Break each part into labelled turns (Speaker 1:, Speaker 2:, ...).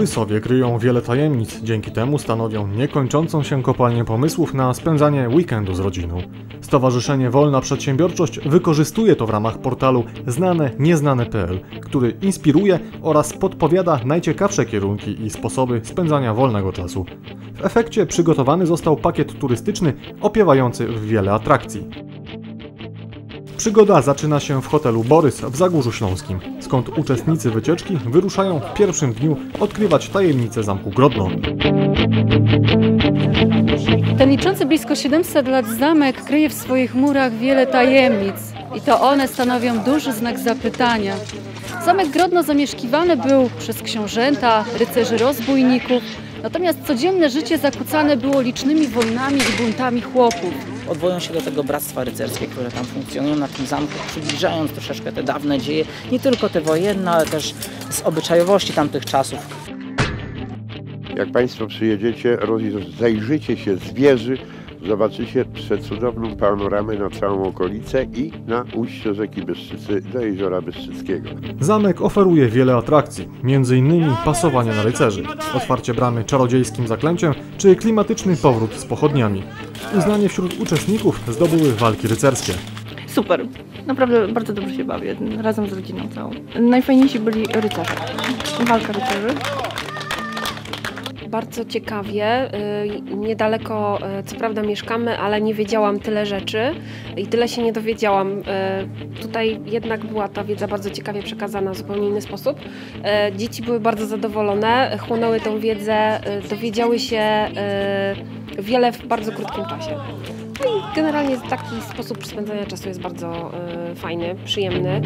Speaker 1: Borysowie kryją wiele tajemnic, dzięki temu stanowią niekończącą się kopalnię pomysłów na spędzanie weekendu z rodziną. Stowarzyszenie Wolna Przedsiębiorczość wykorzystuje to w ramach portalu znane nieznane.pl, który inspiruje oraz podpowiada najciekawsze kierunki i sposoby spędzania wolnego czasu. W efekcie przygotowany został pakiet turystyczny opiewający w wiele atrakcji. Przygoda zaczyna się w hotelu Borys w Zagórzu Śląskim, skąd uczestnicy wycieczki wyruszają w pierwszym dniu odkrywać tajemnice Zamku Grodno.
Speaker 2: Ten liczący blisko 700 lat zamek kryje w swoich murach wiele tajemnic i to one stanowią duży znak zapytania. Zamek Grodno zamieszkiwany był przez książęta, rycerzy rozbójników, natomiast codzienne życie zakłócane było licznymi wojnami i buntami chłopów.
Speaker 3: Odwołują się do tego bractwa rycerskie, które tam funkcjonują na tym zamku, przybliżając troszeczkę te dawne dzieje, nie tylko te wojenne, ale też z obyczajowości tamtych czasów.
Speaker 4: Jak Państwo przyjedziecie, zajrzycie się z wieży, zobaczycie przecudowną panoramę na całą okolicę i na ujście rzeki Bystrzycy do jeziora Bystrzyckiego.
Speaker 1: Zamek oferuje wiele atrakcji, m.in. pasowanie na rycerzy, otwarcie bramy czarodziejskim zaklęciem czy klimatyczny powrót z pochodniami. Uznanie wśród uczestników zdobyły walki rycerskie.
Speaker 5: Super. Naprawdę bardzo dobrze się bawię, razem z rodziną całą. Najfajniejsi byli rycerze. Walka rycerzy.
Speaker 6: Bardzo ciekawie. y, Niedaleko, y, co prawda, mieszkamy, ale nie wiedziałam tyle rzeczy i tyle się nie dowiedziałam. Y, Tutaj jednak była ta wiedza bardzo ciekawie przekazana w zupełnie inny sposób. Dzieci były bardzo zadowolone, chłonęły tą wiedzę, dowiedziały się wiele w bardzo krótkim czasie. No i generalnie taki sposób spędzania czasu jest bardzo fajny, przyjemny.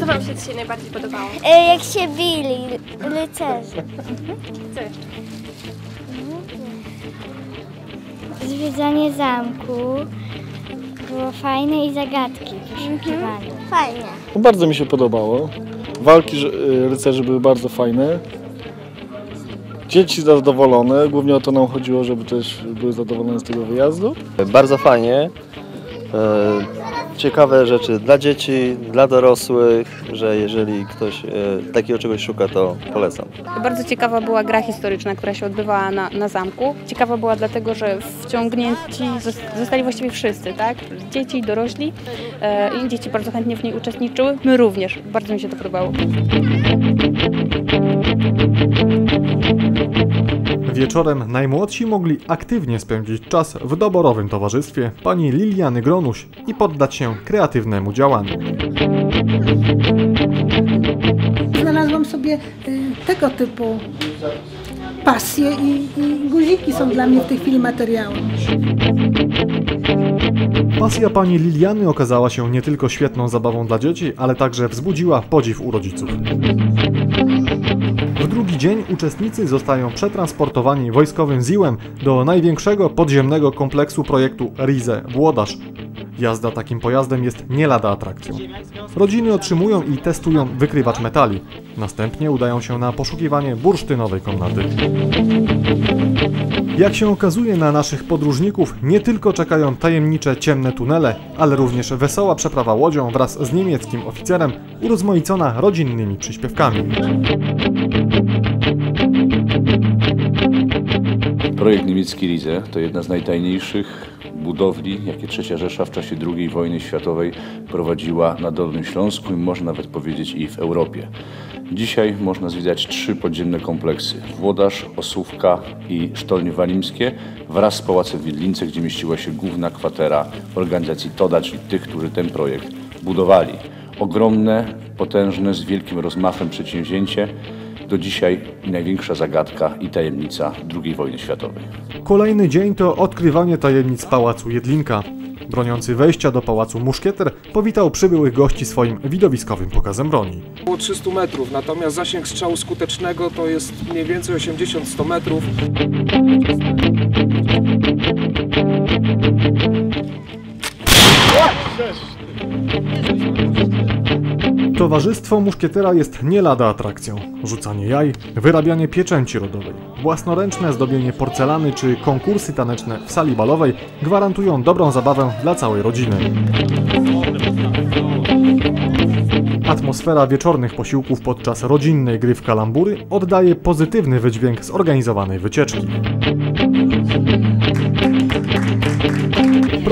Speaker 7: Co Wam się dzisiaj najbardziej podobało?
Speaker 8: E, Jak się bili rycerze.
Speaker 7: Co jeszcze?
Speaker 8: Zwiedzanie zamku było fajne i zagadki poszukiwane. Fajnie.
Speaker 9: No, bardzo mi się podobało. Walki ży- y, rycerzy były bardzo fajne. Dzieci zadowolone, głównie o to nam chodziło, żeby też były zadowolone z tego wyjazdu.
Speaker 10: Bardzo fajnie. E, Ciekawe rzeczy dla dzieci, dla dorosłych, że jeżeli ktoś e, takiego czegoś szuka, to polecam.
Speaker 11: Bardzo ciekawa była gra historyczna, która się odbywała na, na zamku. Ciekawa była dlatego, że wciągnięci zos- zostali właściwie wszyscy, tak? Dzieci i dorośli. E, I dzieci bardzo chętnie w niej uczestniczyły. My również. Bardzo mi się to podobało.
Speaker 1: Wieczorem najmłodsi mogli aktywnie spędzić czas w doborowym towarzystwie pani Liliany Gronuś i poddać się kreatywnemu działaniu.
Speaker 12: Znalazłam sobie y, tego typu pasje i, i guziki są dla mnie w tej chwili materiałem.
Speaker 1: Pasja pani Liliany okazała się nie tylko świetną zabawą dla dzieci, ale także wzbudziła podziw u rodziców. Drugi dzień uczestnicy zostają przetransportowani wojskowym ZIłem do największego podziemnego kompleksu projektu RIZE Włodarz. Jazda takim pojazdem jest nie lada atrakcją. Rodziny otrzymują i testują wykrywacz metali. Następnie udają się na poszukiwanie bursztynowej komnaty. Jak się okazuje na naszych podróżników, nie tylko czekają tajemnicze ciemne tunele, ale również wesoła przeprawa łodzią wraz z niemieckim oficerem, urozmaicona rodzinnymi przyśpiewkami.
Speaker 13: Projekt niemiecki Rize to jedna z najtajniejszych budowli, jakie III Rzesza w czasie II wojny światowej prowadziła na Dolnym Śląsku i można nawet powiedzieć i w Europie. Dzisiaj można zwiedzać trzy podziemne kompleksy. Włodarz, Osówka i Sztolnie Walimskie wraz z Pałacem w Wiedlince, gdzie mieściła się główna kwatera organizacji TODA, czyli tych, którzy ten projekt budowali. Ogromne, potężne, z wielkim rozmachem przedsięwzięcie, do dzisiaj największa zagadka i tajemnica II wojny światowej.
Speaker 1: Kolejny dzień to odkrywanie tajemnic Pałacu Jedlinka. Broniący wejścia do pałacu muszkieter powitał przybyłych gości swoim widowiskowym pokazem broni.
Speaker 14: Około 300 metrów, natomiast zasięg strzału skutecznego to jest mniej więcej 80-100 metrów.
Speaker 1: Towarzystwo muszkietera jest nie lada atrakcją. Rzucanie jaj, wyrabianie pieczęci rodowej, własnoręczne zdobienie porcelany czy konkursy taneczne w sali balowej gwarantują dobrą zabawę dla całej rodziny. Atmosfera wieczornych posiłków podczas rodzinnej gry w kalambury oddaje pozytywny wydźwięk zorganizowanej wycieczki.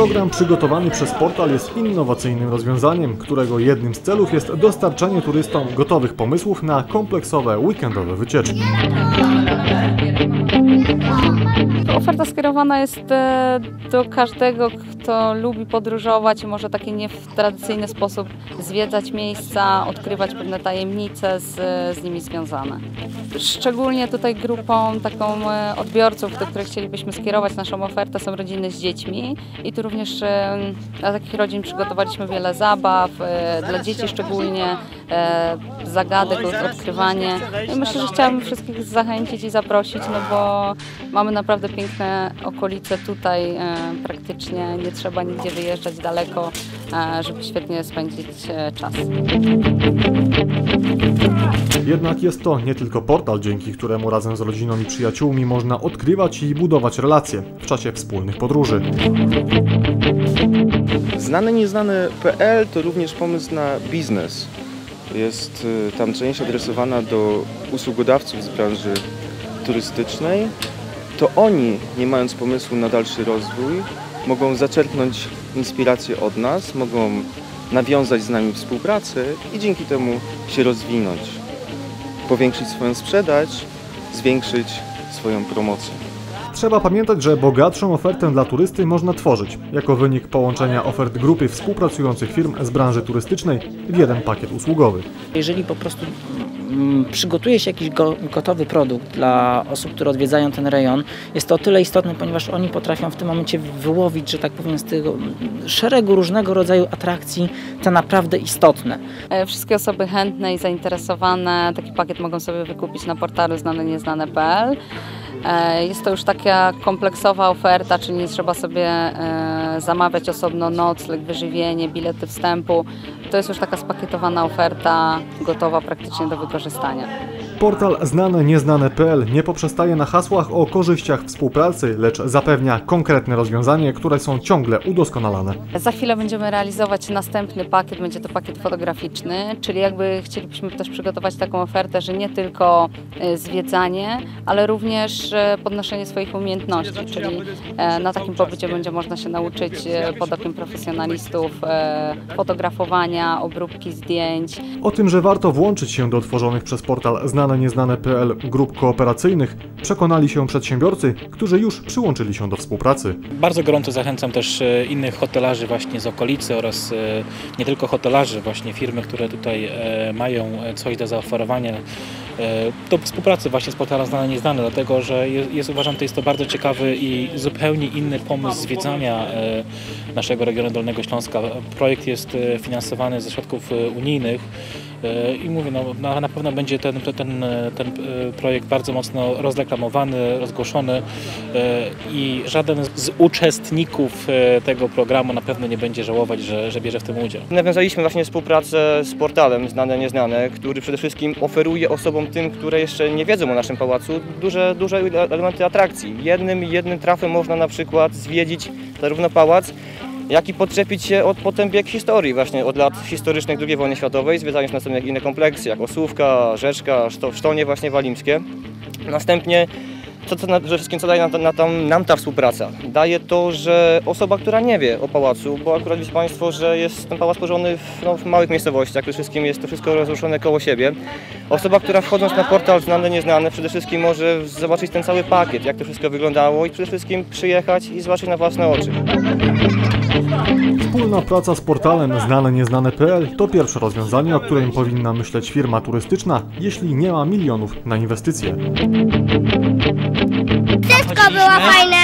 Speaker 1: Program przygotowany przez portal jest innowacyjnym rozwiązaniem, którego jednym z celów jest dostarczanie turystom gotowych pomysłów na kompleksowe weekendowe wycieczki.
Speaker 11: Oferta skierowana jest e, do każdego, kto lubi podróżować i może taki nie w tradycyjny sposób zwiedzać miejsca, odkrywać pewne tajemnice z, z nimi związane. Szczególnie tutaj grupą taką e, odbiorców, do których chcielibyśmy skierować naszą ofertę są rodziny z dziećmi i tu również e, dla takich rodzin przygotowaliśmy wiele zabaw, e, dla dzieci szczególnie e, zagadek, odkrywanie. I myślę, że chciałabym wszystkich zachęcić i zaprosić, no bo mamy naprawdę piękne okolice tutaj, e, praktycznie nie trzeba nigdzie wyjeżdżać daleko, e, żeby świetnie spędzić e, czas.
Speaker 1: Jednak jest to nie tylko portal, dzięki któremu razem z rodziną i przyjaciółmi można odkrywać i budować relacje w czasie wspólnych podróży.
Speaker 15: Znane nieznane.pl to również pomysł na biznes. Jest tam część adresowana do usługodawców z branży turystycznej. To oni, nie mając pomysłu na dalszy rozwój, mogą zaczerpnąć inspirację od nas, mogą nawiązać z nami współpracę i dzięki temu się rozwinąć, powiększyć swoją sprzedaż, zwiększyć swoją promocję.
Speaker 1: Trzeba pamiętać, że bogatszą ofertę dla turysty można tworzyć jako wynik połączenia ofert grupy współpracujących firm z branży turystycznej w jeden pakiet usługowy.
Speaker 3: Jeżeli po prostu mm, przygotuje się jakiś go, gotowy produkt dla osób, które odwiedzają ten rejon, jest to o tyle istotne, ponieważ oni potrafią w tym momencie wyłowić, że tak powiem, z tego mm, szeregu różnego rodzaju atrakcji te naprawdę istotne.
Speaker 11: E, Wszystkie osoby chętne i zainteresowane taki pakiet mogą sobie wykupić na portalu znane-nieznane.pl. E, Jest to już taka kompleksowa oferta, czyli nie trzeba sobie e, zamawiać osobno nocleg, wyżywienie, bilety wstępu. To jest już taka spakietowana oferta, gotowa praktycznie do wykorzystania.
Speaker 1: Portal znane-nieznane.pl nie poprzestaje na hasłach o korzyściach współpracy, lecz zapewnia konkretne rozwiązania, które są ciągle udoskonalane.
Speaker 11: Za chwilę będziemy realizować następny pakiet, będzie to pakiet fotograficzny, czyli jakby chcielibyśmy też przygotować taką ofertę, że nie tylko e, zwiedzanie, ale również e, podnoszenie swoich umiejętności, czyli e, na takim pobycie będzie można się nauczyć pod okiem profesjonalistów fotografowania, obróbki zdjęć.
Speaker 1: O tym, że warto włączyć się do tworzonych przez portal znane-nieznane.pl grup kooperacyjnych, przekonali się przedsiębiorcy, którzy już przyłączyli się do współpracy.
Speaker 16: Bardzo gorąco zachęcam też e, innych hotelarzy właśnie z okolicy oraz e, nie tylko hotelarzy, właśnie firmy, które tutaj e, mają coś do zaoferowania do współpracy właśnie z portalem Znane Nieznane, dlatego że jest, uważam, to jest to bardzo ciekawy i zupełnie inny pomysł zwiedzania e, naszego regionu Dolnego Śląska. Projekt jest e, finansowany ze środków e, unijnych e, i mówię, no, na, na pewno będzie ten, ten, e, ten e, projekt bardzo mocno rozreklamowany, rozgłoszony e, i żaden z uczestników e, tego programu na pewno nie będzie żałować, że, że bierze w tym udział.
Speaker 17: Nawiązaliśmy właśnie współpracę z portalem Znane Nieznane, który przede wszystkim oferuje osobom tym, które jeszcze nie wiedzą o naszym pałacu, duże, duże elementy atrakcji. Jednym, jednym trafem można na przykład zwiedzić zarówno pałac, jak i podczepić się od potem bieg historii, właśnie od lat historycznych II wojny światowej, zwiedzając następnie inne kompleksy, jak Osłówka, Rzeczka, Szto- Sztonie właśnie walimskie. Następnie co, co przede wszystkim co daje nam, na, tam, nam ta współpraca? Daje to, że osoba, która nie wie o pałacu, bo akurat wiecie Państwo, że jest ten pałac położony w, no, w małych miejscowościach, przede wszystkim jest to wszystko rozruszone koło siebie. Osoba, która wchodząc na portal znane, nieznane, przede wszystkim może zobaczyć ten cały pakiet, jak to wszystko wyglądało i przede wszystkim przyjechać i zobaczyć na własne oczy.
Speaker 1: Wspólna praca z portalem znane-nieznane.pl to pierwsze rozwiązanie, o którym powinna myśleć firma turystyczna, jeśli nie ma milionów na inwestycje.
Speaker 8: Wszystko było fajne.